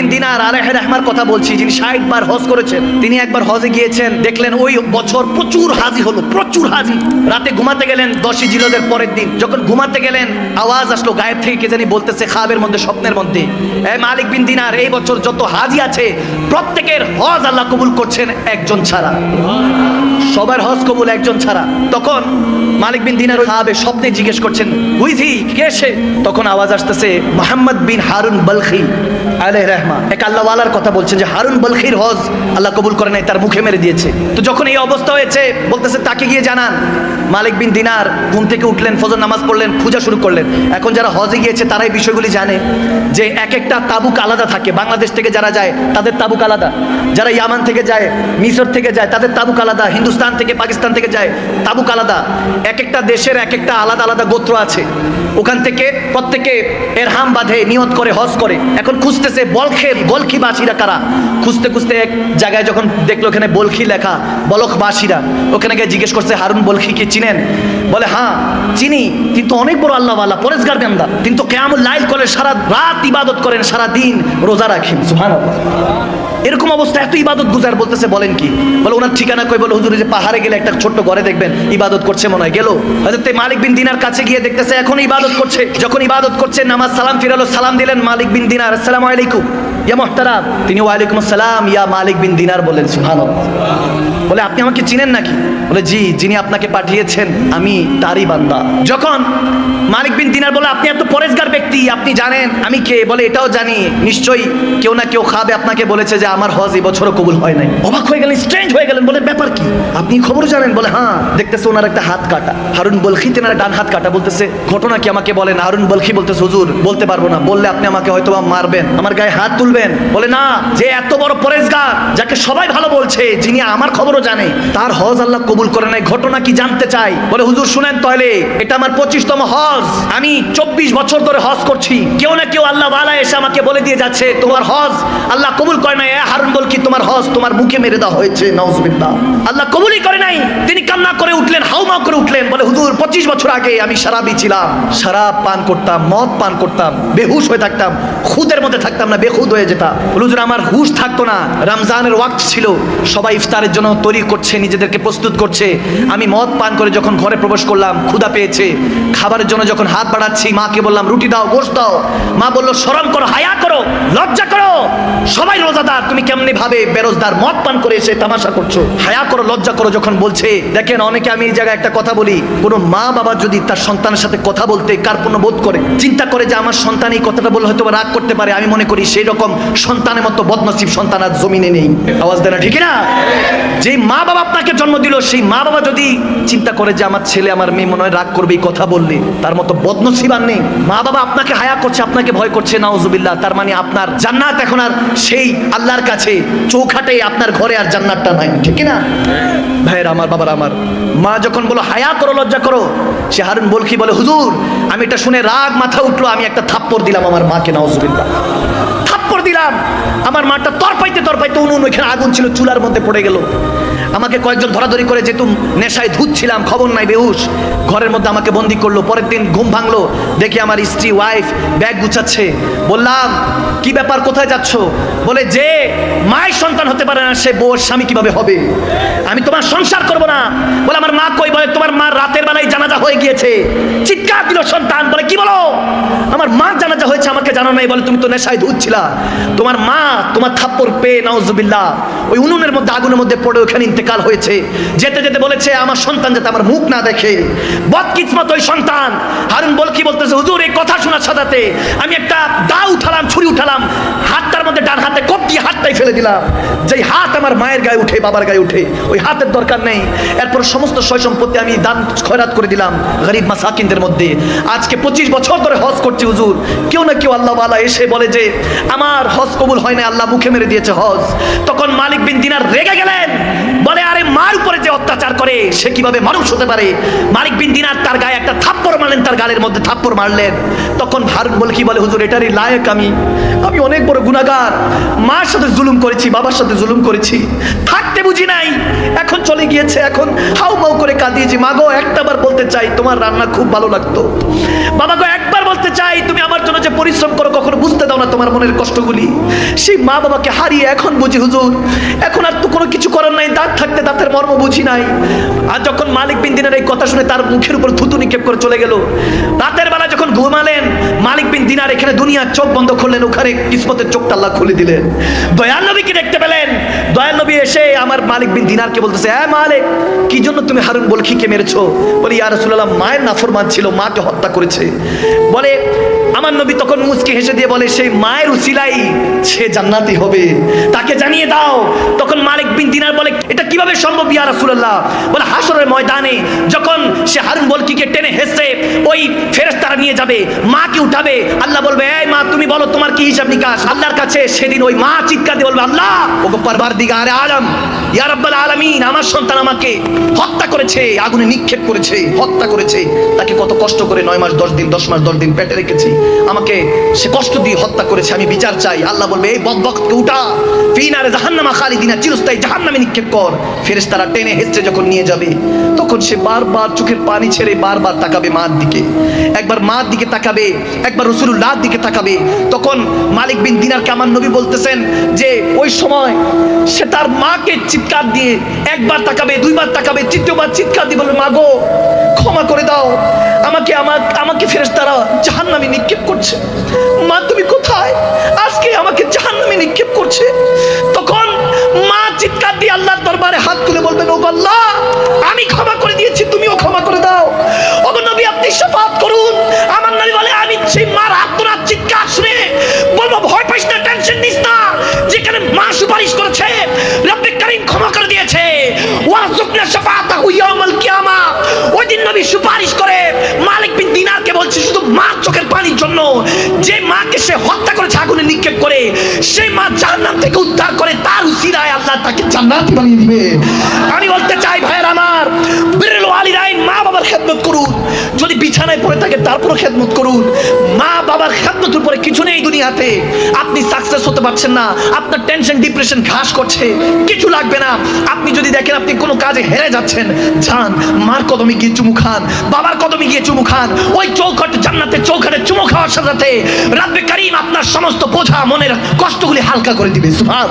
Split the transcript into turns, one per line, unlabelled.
বিন দিনার আলেহের রহমার কথা বলছি, যিনি ষাট বার হজ করেছেন, তিনি একবার হজে গিয়েছেন, দেখলেন ওই বছর প্রচুর হাজি হলো, প্রচুর হাজি। রাতে ঘুমাতে গেলেন দশই জিলদের পরের দিন, যখন ঘুমাতে গেলেন, আওয়াজ আসলো গায়েব থেকে কে জানি বলতেছে খাবের মধ্যে, স্বপ্নের মধ্যে। এ মালিক বিন দিনার, এই বছর যত হাজি আছে, প্রত্যেকের হজ আল্লাহ কবুল করছেন একজন ছাড়া। সবার হজ কবুল একজন ছাড়া। তখন মালিক বিন দিনার খাবে স্বপ্নে জিজ্ঞেস করছেন হুইজি কে সে? তখন আওয়াজ আসতেছে, মোহাম্মদ বিন হারুন বলখি, আলহ রহমা এক আল্লাহওয়ালার কথা বলছেন যে হারুন বলখির হজ আল্লাহ কবুল করে নাই, তার মুখে মেরে দিয়েছে। তো যখন এই অবস্থা হয়েছে, বলতেছে, তাকে গিয়ে জানান। মালিক বিন দিনার ঘুম থেকে উঠলেন, ফজর নামাজ পড়লেন, পূজা শুরু করলেন। এখন যারা হজে গিয়েছে, তারাই বিষয়গুলি জানে যে এক একটা তাবুক আলাদা থাকে। বাংলাদেশ থেকে যারা যায়, তাদের তাবুক আলাদা। যারা ইয়ামান থেকে যায়, মিশর থেকে যায়, তাদের তাবুক আলাদা। হিন্দুস্তান থেকে, পাকিস্তান থেকে যায়, তাবুক আলাদা। এক একটা দেশের এক একটা আলাদা আলাদা গোত্র আছে। ওখান থেকে প্রত্যেকে এরহাম বাঁধে, নিয়ত করে, হজ করে। এখন খুঁজতেছে বলখে বলখি বাসীরা কারা? খুঁজতে খুঁজতে এক জায়গায় যখন দেখল ওখানে বলখি লেখা বলখ বাসীরা ওখানে গিয়ে জিজ্ঞেস করছে, হারুন বলখি কি চিনেন? বলে হ্যাঁ চিনি, কিন্তু অনেক বড় আল্লাহওয়ালা, পরেশগার বেন্দা কিন্তু কেমন লাইল করে সারা রাত ইবাদত করেন, সারা দিন রোজা রাখেন। সুহান এরকম অবস্থা, এত ইবাদত গুজার বলতেছে, বলেন কি? বলে, ওনার ঠিকানা কই? বলে, হুজুর যে পাহাড়ে গেলে একটা ছোট্ট ঘরে দেখবেন, ইবাদত করছে মনে হয়। গেল। হযরত মালিক বিন দিনার কাছে গিয়ে দেখতেছে, এখন ইবাদত করছে, যখন ইবাদত করছে, নামাজ সালাম ফিরালো, সালাম দিলেন মালিক বিন দিনার সালাম আলাইকুম, ইয়া মোহতারাম। তিনি, ওয়ালাইকুম আসসালাম, ইয়া মালিক বিন দিনার বলেন সুবহানাল্লাহ। বলে, আপনি আমাকে চিনেন নাকি? বলে, জি, যিনি আপনাকে পাঠিয়েছেন, আমি তারই বান্দা। যখন মালিক বিন দিনার বলে, আপনি এত পরেশগার ব্যক্তি, আপনি জানেন, আমি কে? বলে, এটাও জানি, নিশ্চয়ই কেউ না কেউ খাবে, আপনাকে বলেছে যে আমার হজ এই বছরও কবুল হয় নাই। অবাক হয়ে গেলেন, স্ট্রেঞ্জ হয়ে গেলেন, বলে, ব্যাপার কি? আপনি খবর জানেন? বলে হ্যাঁ দেখতেছে ওনার একটা হাত কাটা। হারুন বলখি, তেনার ডান হাত কাটা, বলতেছে, ঘটনা কি আমাকে বলেন? হারুন বলখি বলতেছে, হুজুর, বলতে পারব না। বললে, আপনি আমাকে হয়তো মারবেন, আমার গায়ে হাত তুলবেন। বলে, না, যে এত বড় পরেশগার, যাকে সবাই ভালো বলছে, যিনি আমার খবরও জানে, তার হজ আল্লাহ কবুল করে নাই, ঘটনা কি জানতে চাই? বলে, হুজুর, শুনেন তাহলে, এটা আমার পঁচিশতম হজ। আমি চব্বিশ বছর ধরে হজ করছি। কেউ না কেউ আল্লাহ বালা এসে আমাকে বলে দিয়ে যাচ্ছে, তোমার হজ, আল্লাহ কবুল করে নাই। হারুন বল কি তোমার হজ তোমার মুখে মেরে দেওয়া হয়েছে নওয়াজ আল্লাহ কবুলই করে নাই। তিনি কান্না করে হাউমা করে উঠলেন, বলে, হুজুর, পঁচিশ বছর আগে আমি সারাবি ছিলাম। শরাব পান করতাম, মদ পান করতাম, বেহুশ হয়ে থাকতাম, খুদের মধ্যে থাকতাম না বেহুদ হয়ে যেতাম। হুজুর, আমার হুশ থাকতো না। রমজানের ওয়াক্ত ছিল, সবাই ইফতারের জন্য তৈরি করছে, নিজেদেরকে প্রস্তুত করছে। আমি মদ পান করে যখন ঘরে প্রবেশ করলাম ক্ষুদা পেয়েছে। খাবারের জন্য যখন হাত বাড়াচ্ছি, মাকে বললাম, রুটি দাও, গোশ দাও। মা বলল, শরম করো, হায়া করো, লজ্জা করো। সবাই রোজাদার, তুমি কেমনি ভাবে বেরোজদার মদ পান করে এসে তামাশা করছ? হায়া করো, লজ্জা করো যখন বলছে, দেখেন অনেকে আমি জায়গায় একটা কথা বলি, কোনো মা বাবা যদি তার সন্তানের সাথে কথা বলতে কার্পণ্য বোধ করে, চিন্তা করে যে আমার সন্তান এই কথাটা বলে হয়তো রাগ করতে পারে, আমি মনে করি সেই রকম সন্তানের মতো বদনসিব সন্তান আর জমিনে নেই। আওয়াজ দেয় না, ঠিক না যে মা বাবা আপনাকে জন্ম দিল, সেই মা বাবা যদি চিন্তা করে যে আমার ছেলে, আমার মেয়ে মনে হয় রাগ করবে এই কথা বললে, তার মতো বদনসিব আর নেই। মা বাবা আপনাকে হায়া করছে, আপনাকে ভয় করছে, নাউজুবিল্লাহ, তার মানে আপনার জান্নাত এখন আর সেই আল্লাহর কাছে চৌখাটে আপনার ঘরে আর জান্নাতটা নাই, ঠিক না ভাইয়ের আমার, বাবার আমার, মা যখন বলো, হায়া করো, লজ্জা করো, সে হারুন বলকি বলে, হুজুর, আমি এটা শুনে রাগ মাথা উঠল, আমি একটা থাপ্পড় দিলাম আমার মাকে, নাউজুবিল্লাহ। থাপ্পড় দিলাম আমার মাটা তরপাইতে তরপাইতে উনুন, ওইখানে আগুন ছিল, চুলার মধ্যে পড়ে গেল। আমাকে কয়েকজন ধরাধরি করে যেহেতু নেশায় ধুচ্ছিলাম, খবর নাই, বেহুশ। ঘরের মধ্যে আমাকে বন্দি করল, পরের দিন ঘুম ভাঙলো। দেখি আমার স্ত্রী ওয়াইফ ব্যাগ গুছাচ্ছে। বললাম, কি ব্যাপার, কোথায় যাচ্ছ? বলে, যে মায়ের সন্তান হতে পারে না, সে বউর স্বামী কীভাবে হবে? আমি তোমার সংসার করব না। বলে, আমার মা কই? বলে, তোমার মা রাতের বেলায় জানাজা হয়ে গিয়েছে। চিৎকার দিল সন্তান। বলে, কি বলো? আমার মা জানাজা হয়েছে, আমাকে জানো নাই। বলে, তুমি তো নেশায় ধুচ্ছিলা। তোমার মা তোমার থাপ্পড় পেয়ে, নাউজুবিল্লাহ, ওই উনুনের মধ্যে, আগুনের মধ্যে পড়ে ওখানে ইন্তেকাল হয়েছে। যেতে যেতে বলেছে, আমার সন্তান যাতে আমার মুখ না দেখে। বদকিসমত ওই সন্তান। হারুন বলকি বলতেছে, হুজুর, এই কথা শোনার সাদাতে আমি একটা দা উঠালাম, ছুরি উঠালাম হাতটার মধ্যে ডান হাতে কপ দিয়ে হাতটাই ফেলে দিলাম, যেই হাত আমার মায়ের গায়ে উঠে, বাবার গায়ে উঠে, ওই হাতের দরকার নেই। এরপর সমস্ত সয় সম্পত্তি আমি দান খয়রাত করে দিলাম গরিব মাসাকিনদের মধ্যে। আজকে পঁচিশ বছর ধরে হজ করছি হুজুর। কেউ না কেউ আল্লাহ বালা এসে বলে যে, আমার হজ কবুল হয় না আল্লাহ মুখে মেরে দিয়েছে হজ। তখন মালিক বিন দিনার রেগে গেলেন। বলে মার উপরে যে অত্যাচার করে, সে কীভাবে মানুষ হতে পারে? মালিক বিন দিনার তার গায়ে একটা থাপ্পড় মারলেন, তার গালের মধ্যে থাপ্পড় মারলেন। তখন হারুন বলে, কি বলে হুজুর, এটারই লায়ক আমি। আমি অনেক বড় গুনাহগার। মার সাথে জুলুম করেছি, বাবার সাথে জুলুম করেছি। থাকতে বুঝি নাই। এখন চলে গিয়েছে, এখন হাউ মাউ করে কাঁদিয়েছি। মাগো, একটাবার বলতে চাই, তোমার রান্না খুব ভালো লাগতো। বাবা গো একবার বলতে চাই, তুমি আমার জন্য যে পরিশ্রম করো, কখনো তোমার মনের কষ্টগুলি। সেই মা বাবাকে হারিয়ে এখন বুঝি, হুজুর, এখন আর তো কোনো কিছু করার নাই, দাঁত থাকতে দাঁতের মর্ম বুঝি নাই। আর যখন মালিক বিন দিনের এই কথা শুনে তার মুখের উপর থুতু নিক্ষেপ করে চলে গেল, রাতের বেলা যখন ঘুমালেন দিনার এখানে দুনিয়ার চোখ বন্ধ করলেন, ওখানে কিসমতের চোখটা আল্লাহ খুলে দিলেন। দয়াল নবীকে দেখতে পেলেন। দয়াল নবী এসে আমার মালিক বিন দিনারকে বলতেছে হ্যাঁ মালিক, কি জন্য তুমি হারুন বলখিকে মেরেছো? বলি, ইয়া রাসূলুল্লাহ, মায়ের নাফরমান ছিল, মাকে হত্যা করেছে। বলে, আমার নবী তখন মুচকি হেসে দিয়ে বলে, সেই মায়ের উসিলাই সে জান্নাতি হবে, তাকে জানিয়ে দাও। তখন মালিক বিন দিনার বলে, এটা কীভাবে সম্ভব ইয়া রাসূলুল্লাহ? বলে হাসরের ময়দানে যখন সে হারুন বলকিকে টেনে হেসে ওই নিয়ে যাবে মাকে উঠাবে। আল্লাহ বলবে, এই মা, তুমি বলো তোমার কি হিসাব নিকাশ? আল্লাহর কাছে সেদিন ওই মা চিৎকার দিয়ে বলবে, আল্লাহ, ওগো পারবার দিগা আরে আলম, ইয়া রাব্বাল আলামিন, আমার সন্তান আমাকে হত্যা করেছে, আগুনে নিক্ষেপ করেছে, হত্যা করেছে। তাকে কত কষ্ট করে নয় মাস, দশ দিন, দশ মাস, দশ দিন পেটে রেখেছি। আমাকে সে কষ্ট দিয়ে হত্যা করেছে, আমি বিচার চাই। আল্লাহ বলবে, এই বদবক্তকে উঠা ফিনারে জাহান্নামা খালিদিনা, চিরস্থায়ী জাহান্নামে নিক্ষেপ কর। ফেরেশতারা টেনে হেসে যখন নিয়ে যাবে, তখন সে বারবার চোখের পানি ছেড়ে বারবার তাকাবে মার দিকে। একবার মার দিকে তাকাবে, একবার রসুলুল্লাহর দিকে তাকাবে। তখন মালিক বিন দিনারকে আমার নবী বলতেছেন যে, ওই সময় সে তার মাকে চিৎকার দিয়ে একবার তাকাবে, দুইবার তাকাবে, তৃতীয়বার চিৎকার দিয়ে বলবে মাগো ক্ষমা করে দাও। আমাকে আমার আমাকে ফেরেশতারা জাহান্নামে নিক্ষেপ করছে। মা, তুমি কোথায়? আজকে আমাকে জাহান্নামে নিক্ষেপ করছে। তখন মা চিৎকার দিয়ে আল্লাহর দরবারে হাত তুলে বলবেন ও আল্লাহ, আমি ওই দিন নবী সুপারিশ করে মালিক বিন দিনারকে বলছে, শুধু মার চোখের পানির জন্য যে মাকে সে হত্যা করেছে, আগুনে নিক্ষেপ করে, সেই মা জাহান্নাম থেকে উদ্ধার করে, তার উসিলায় আল্লাহ তাকে জান্নাতি বানিয়ে দিবে আমি বলতে চাই ভাইয়ের আমার বিরল ওয়ালিদাইন মা বাবার খেদমত করুন যদি বিছানায় পড়ে থাকে তারপরও খেদমত করুন। মা বাবার খেদমতের উপরে কিছু নেই দুনিয়াতে। আপনি সাকসেস হতে পারছেন না। আপনার টেনশন ডিপ্রেশন ঘাস করছে। কিছু লাগবে না। আপনি যদি দেখেন আপনি কোনো কাজে হেরে যাচ্ছেন, যান। মার কদমে গিয়ে চুমু খান। বাবার কদমে গিয়ে চুমু খান। ওই চৌখট জান্নাতে চৌখাটে চুমু খাওয়ার সাথে সাথে রাব্বে কারিম আপনার সমস্ত বোঝা মনের কষ্টগুলি হালকা করে দিবে। সুবহান